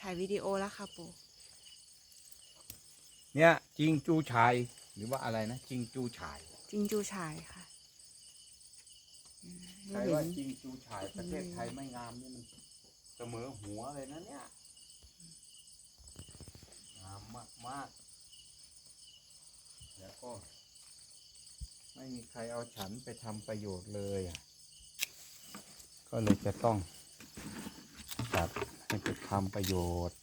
ถ่ายวิดีโอแล้วค่ะปู่เนี่ยจิงจูชาย หรือว่าอะไรนะจิงจูชายจิงจูฉายค่ะอืมใครเห็ว่านจิงจูชายประเทศไทยไม่งามนี่มันเสมอหัวเลยนะเนี่ยงามมากมากๆแล้วก็ ไม่มีใครเอาฉันไปทำประโยชน์เลยอะก็เลยจะต้องตัด ให้ไปทำประโยชน์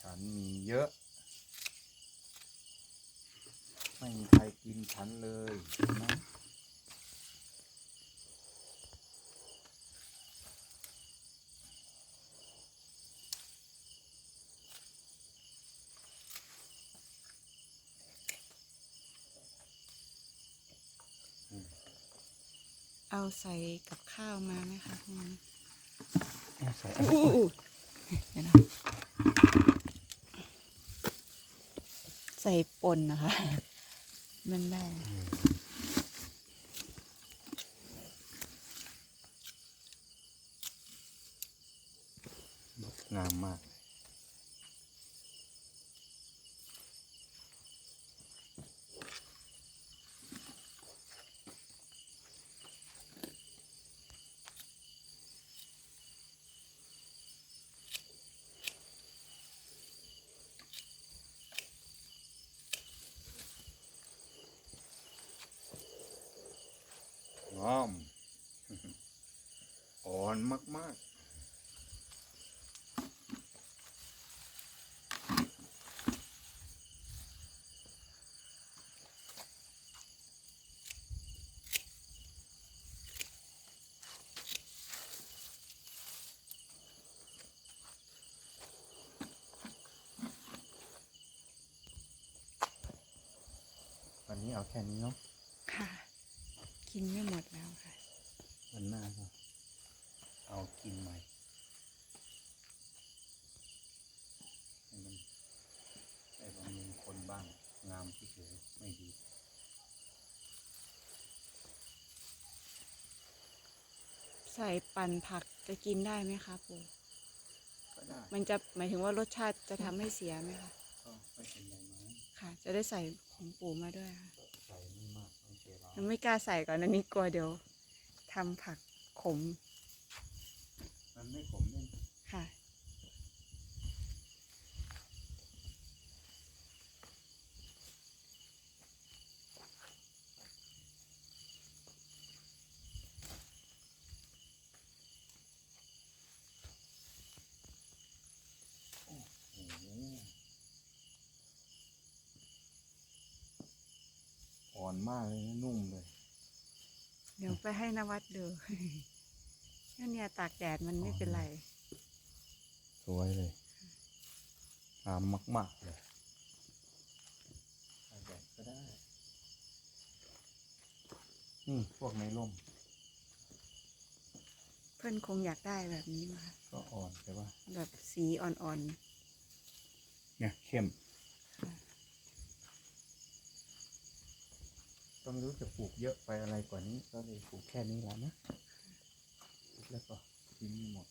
ฉันมีเยอะ ไม่มีใครกินฉันเลยนะเอาใส่กับข้าวมาไหมคะคุณ ใส่อู้อู้เดี๋ยวนะใส่ป่นนะคะ มันได้งามมาก งามอ่อนมาก ๆวันนี้เอาแค่นี้เนาะค่ะ กินไม่หมดแล้วค่ะ วันหน้าก็เอากินใหม่ให้มันได้บำรุงคนบ้าง งามเฉยๆไม่ดีใส่ปั่นผักจะกินได้ไหมคะปู่ก็ได้มันจะหมายถึงว่ารสชาติจะทำให้เสียไหมคะก็ไม่เป็นไรมั้งค่ะ จะได้ใส่ของปู่มาด้วยค่ะใส่ไม่มาก ไม่กล้าใส่ก่อนอันนี้กลัวเดี๋ยวทำผักขม มันไม่ขมเล่น ค่ะ โอ้โห อ่อนมากเลยนะนุ่มเลย เดี๋ยวไปให้นวัดดูก็เนี่ยตากแดดมันไม่เป็นไร สวยเลยงามมาก ๆ เลยใส่แดดก็ได้ นี่พวกในร่ม เพื่อนคงอยากได้แบบนี้มา ก็อ่อนใช่ปะแบบสีอ่อนเนี่ยเข้ม ค่ะ ก็ไม่รู้จะปลูกเยอะไปอะไรกว่านี้ ก็เลยปลูกแค่นี้แล้วนะ แล้วก็ทิ้งไม่หมด